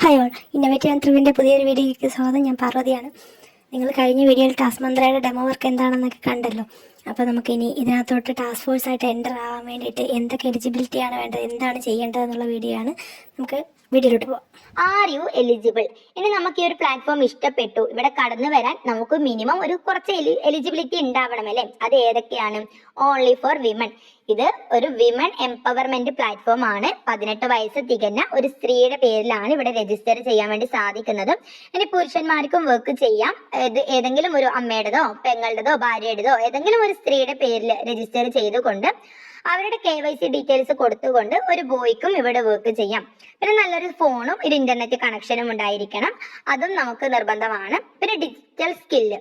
Hi all innovative ത്രിവിന്റെ പുതിയൊരു വീഡിയോയ്ക്ക് സ്വാഗതം. ഞാൻ പാർവതിയാണ്. നിങ്ങൾ കഴിഞ്ഞ വീഡിയോയിൽ ടാസ് മന്ത്രയുടെ ഡെമോ വർക്ക് എന്താണെന്നൊക്കെ കണ്ടല്ലോ. അപ്പോൾ നമുക്കിനി ഇതിനകത്തോട്ട് ടാസ്ക് ഫോഴ്സ് ആയിട്ട് എന്റർ ആവാൻ വേണ്ടിയിട്ട് എന്തൊക്കെ എലിജിബിലിറ്റിയാണ് വേണ്ടത് എന്താണ് ചെയ്യേണ്ടതെന്നുള്ള വീഡിയോ ആണ് നമുക്ക് വീഡിയോയിലോട്ട് പോവാം. ആർ യു എലിജിബിൾ ഇനി നമുക്ക് ഈ ഒരു പ്ലാറ്റ്ഫോം ഇഷ്ടപ്പെട്ടു. ഇവിടെ കടന്നു വരാൻ നമുക്ക് മിനിമം ഒരു കുറച്ച് എലിജിബിലിറ്റി ഉണ്ടാവണം അല്ലേ? അത് ഏതൊക്കെയാണ്? ഓൺലി ഫോർ വിമൺ ഇത് ഒരു വിമൺ എംപവർമെന്റ് പ്ലാറ്റ്ഫോം ആണ്. പതിനെട്ട് വയസ്സ് തികഞ്ഞ ഒരു സ്ത്രീയുടെ പേരിലാണ് ഇവിടെ രജിസ്റ്റർ ചെയ്യാൻ വേണ്ടി സാധിക്കുന്നത്. ഇനി പുരുഷന്മാർക്കും വർക്ക് ചെയ്യാം. ഇത് ഏതെങ്കിലും ഒരു അമ്മയുടേതോ പെങ്ങളുടേതോ ഭാര്യയുടേതോ ഏതെങ്കിലും ഒരു സ്ത്രീയുടെ പേരിൽ രജിസ്റ്റർ ചെയ്തുകൊണ്ട് അവരുടെ കെ വൈ സി ഡീറ്റെയിൽസ് കൊടുത്തുകൊണ്ട് ഒരു ബോയ്ക്കും ഇവിടെ വർക്ക് ചെയ്യാം. പിന്നെ നല്ലൊരു ഫോണും ഒരു ഇന്റർനെറ്റ് കണക്ഷനും ഉണ്ടായിരിക്കണം. അതും നമുക്ക് നിർബന്ധമാണ്. പിന്നെ ഡിജിറ്റൽ സ്കില്ല്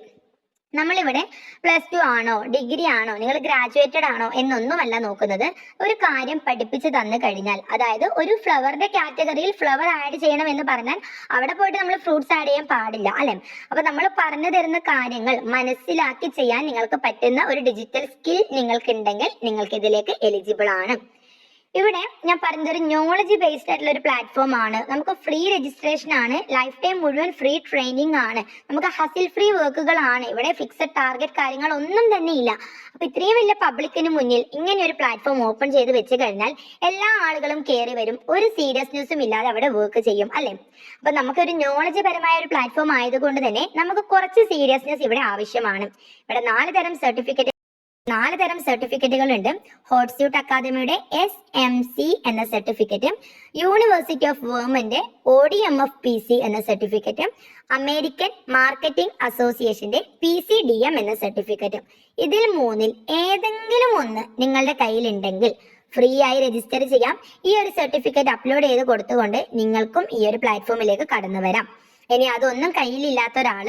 നമ്മളിവിടെ പ്ലസ് ടു ആണോ ഡിഗ്രി ആണോ നിങ്ങൾ ഗ്രാജുവേറ്റഡ് ആണോ എന്നൊന്നുമല്ല നോക്കുന്നത്. ഒരു കാര്യം പഠിപ്പിച്ച് തന്നു കഴിഞ്ഞാൽ അതായത് ഒരു ഫ്ലവറിന്റെ കാറ്റഗറിയിൽ ഫ്ലവർ ആഡ് ചെയ്യണം എന്ന് പറഞ്ഞാൽ അവിടെ പോയിട്ട് നമ്മൾ ഫ്രൂട്ട്സ് ആഡ് ചെയ്യാൻ പാടില്ല അല്ലെ? അപ്പൊ നമ്മൾ പറഞ്ഞു തരുന്ന കാര്യങ്ങൾ മനസ്സിലാക്കി ചെയ്യാൻ നിങ്ങൾക്ക് പറ്റുന്ന ഒരു ഡിജിറ്റൽ സ്കിൽ നിങ്ങൾക്ക് ഉണ്ടെങ്കിൽ നിങ്ങൾക്ക് ഇതിലേക്ക് എലിജിബിൾ ആണ്. ഇവിടെ ഞാൻ പറഞ്ഞത് ഒരു നോളജ് ബേസ്ഡ് ആയിട്ടുള്ള ഒരു പ്ലാറ്റ്ഫോം ആണ്. നമുക്ക് ഫ്രീ രജിസ്ട്രേഷൻ ആണ്. ലൈഫ് ടൈം മുഴുവൻ ഫ്രീ ട്രെയിനിങ് ആണ്. നമുക്ക് ഹസിൽ ഫ്രീ വർക്കുകളാണ് ഇവിടെ ഫിക്സഡ് ടാർഗറ്റ് കാര്യങ്ങൾ ഒന്നും തന്നെ ഇല്ല. അപ്പൊ ഇത്രയും വലിയ പബ്ലിക്കിന് മുന്നിൽ ഇങ്ങനെ ഒരു പ്ലാറ്റ്ഫോം ഓപ്പൺ ചെയ്ത് വെച്ച് കഴിഞ്ഞാൽ എല്ലാ ആളുകളും കയറി വരും. ഒരു സീരിയസ്നെസ്സും ഇല്ലാതെ അവിടെ വർക്ക് ചെയ്യും അല്ലെ? അപ്പൊ നമുക്കൊരു നോളജ് പരമായ ഒരു പ്ലാറ്റ്ഫോം ആയതുകൊണ്ട് തന്നെ നമുക്ക് കുറച്ച് സീരിയസ്നെസ് ഇവിടെ ആവശ്യമാണ്. ഇവിടെ നാല് തരം സർട്ടിഫിക്കറ്റ് നാല് തരം സർട്ടിഫിക്കറ്റുകൾ ഉണ്ട് ഹോട്ട്സ്യൂട്ട് അക്കാദമിയുടെ എസ് എം സി എന്ന സർട്ടിഫിക്കറ്റും university of വേമന്റെ O D M F P C എന്ന സർട്ടിഫിക്കറ്റും അമേരിക്കൻ മാർക്കറ്റിംഗ് അസോസിയേഷന്റെ പി സി ഡി എം എന്ന സർട്ടിഫിക്കറ്റും. ഇതിൽ മൂന്നിൽ ഏതെങ്കിലും ഒന്ന് നിങ്ങളുടെ കയ്യിലുണ്ടെങ്കിൽ ഫ്രീ ആയി രജിസ്റ്റർ ചെയ്യാം. ഈ ഒരു സർട്ടിഫിക്കറ്റ് അപ്ലോഡ് ചെയ്ത് കൊടുത്തുകൊണ്ട് നിങ്ങൾക്കും ഈ ഒരു പ്ലാറ്റ്ഫോമിലേക്ക് കടന്നു വരാം. ഇനി അതൊന്നും കയ്യിലില്ലാത്ത ഒരാൾ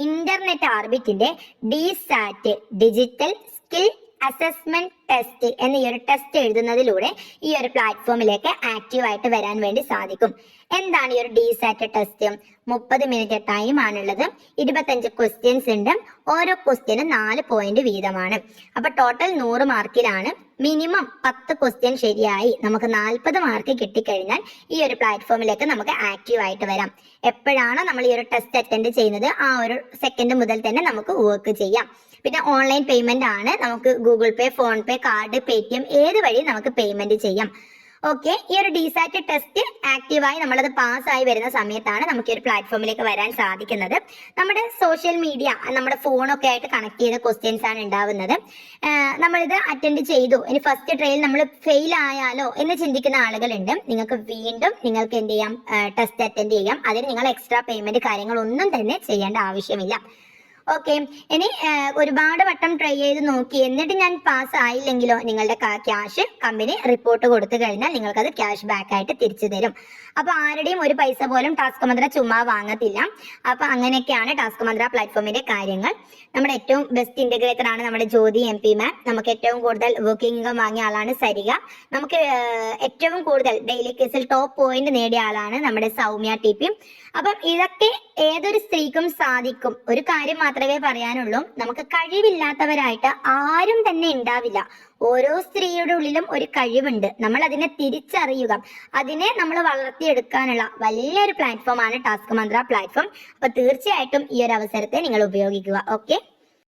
internet ആർബിറ്റിന്റെ DSAT digital skill assessment test എന്ന ഈ ഒരു ടെസ്റ്റ് എഴുതുന്നതിലൂടെ ഈ ഒരു പ്ലാറ്റ്ഫോമിലേക്ക് ആക്റ്റീവ് ആയിട്ട് വരാൻ വേണ്ടി സാധിക്കും. എന്താണ് ഈ ഒരു ഡി സാറ്റ് ടെസ്റ്റ് മുപ്പത് മിനിറ്റ് ടൈം ആണുള്ളത്. ഇരുപത്തഞ്ച് ക്വസ്റ്റ്യൻസ് ഉണ്ട്. ഓരോ ക്വസ്റ്റ്യനും നാല് പോയിന്റ് വീതമാണ്. അപ്പൊ ടോട്ടൽ നൂറ് മാർക്കിലാണ് മിനിമം പത്ത് ക്വസ്റ്റ്യൻ ശരിയായി. നമുക്ക് നാൽപ്പത് മാർക്ക് കിട്ടിക്കഴിഞ്ഞാൽ ഈ ഒരു പ്ലാറ്റ്ഫോമിലേക്ക് നമുക്ക് ആക്റ്റീവ് ആയിട്ട് വരാം. എപ്പോഴാണോ നമ്മൾ ഈ ഒരു ടെസ്റ്റ് അറ്റൻഡ് ചെയ്യുന്നത് ആ ഒരു സെക്കൻഡ് മുതൽ തന്നെ നമുക്ക് വർക്ക് ചെയ്യാം. പിന്നെ ഓൺലൈൻ പേയ്മെന്റ് ആണ്. നമുക്ക് Google pay PhonePe card Paytm ഏത് വഴി നമുക്ക് പേയ്മെന്റ് ചെയ്യാം. ഓക്കെ ഈ ഒരു ഡിസാറ്റ് ടെസ്റ്റ് ആക്റ്റീവായി നമ്മളത് പാസ്സായി വരുന്ന സമയത്താണ് നമുക്ക് ഈ ഒരു പ്ലാറ്റ്ഫോമിലേക്ക് വരാൻ സാധിക്കുന്നത്. നമ്മുടെ സോഷ്യൽ മീഡിയ നമ്മുടെ ഫോണൊക്കെ ആയിട്ട് കണക്ട് ചെയ്ത ക്വസ്റ്റ്യൻസ് ആണ് ഉണ്ടാവുന്നത്. നമ്മളിത് അറ്റൻഡ് ചെയ്തു. ഇനി ഫസ്റ്റ് ട്രയൽ നമ്മൾ ഫെയിൽ ആയാലോ എന്ന് ചിന്തിക്കുന്ന ആളുകളുണ്ട്. നിങ്ങൾക്ക് വീണ്ടും നിങ്ങൾക്ക് എന്ത് ചെയ്യാം? ടെസ്റ്റ് അറ്റൻഡ് ചെയ്യാം. അതിന് നിങ്ങൾ എക്സ്ട്രാ പേയ്മെന്റ് കാര്യങ്ങളൊന്നും തന്നെ ചെയ്യേണ്ട ആവശ്യമില്ല. ഓക്കെ ഇനി ഒരുപാട് വട്ടം ട്രൈ ചെയ്ത് നോക്കി. എന്നിട്ട് ഞാൻ പാസ് ആയില്ലെങ്കിലോ നിങ്ങളുടെ ക്യാഷ് കമ്പനി റിപ്പോർട്ട് കൊടുത്തു കഴിഞ്ഞാൽ നിങ്ങൾക്കത് ക്യാഷ് ബാക്ക് ആയിട്ട് തിരിച്ചു തരും. അപ്പൊ ആരുടെയും ഒരു പൈസ പോലും ടാസ്ക് മന്ത്ര ചുമ്മാ വാങ്ങത്തില്ല. അപ്പൊ അങ്ങനെയൊക്കെയാണ് ടാസ്ക് മന്ത്ര പ്ലാറ്റ്ഫോമിന്റെ കാര്യങ്ങൾ. നമ്മുടെ ഏറ്റവും ബെസ്റ്റ് ഇന്റഗ്രേറ്റർ ആണ് നമ്മുടെ ജ്യോതി എം പി മാം നമുക്ക് ഏറ്റവും കൂടുതൽ വർക്കിംഗ് ഇൻകം വാങ്ങിയ ആളാണ് സരിക നമുക്ക് ഏറ്റവും കൂടുതൽ ഡെയിലി കേസിൽ ടോപ്പ് പോയിന്റ് നേടിയ ആളാണ് നമ്മുടെ സൗമ്യ ടി പി അപ്പം ഇതൊക്കെ ഏതൊരു സ്ത്രീക്കും സാധിക്കും? ഒരു കാര്യം മാത്രമേ പറയാനുള്ളൂ. നമുക്ക് കഴിവില്ലാത്തവരായിട്ട് ആരും തന്നെ ഉണ്ടാവില്ല. ഓരോ സ്ത്രീയുടെ ഉള്ളിലും ഒരു കഴിവുണ്ട്. നമ്മൾ അതിനെ തിരിച്ചറിയുക. അതിനെ നമ്മൾ വളർത്തിയെടുക്കാനുള്ള വലിയൊരു പ്ലാറ്റ്ഫോമാണ് ടാസ്ക് മന്ത്ര പ്ലാറ്റ്ഫോം അപ്പൊ തീർച്ചയായിട്ടും ഈ ഒരു അവസരത്തെ നിങ്ങൾ ഉപയോഗിക്കുക. ഓക്കെ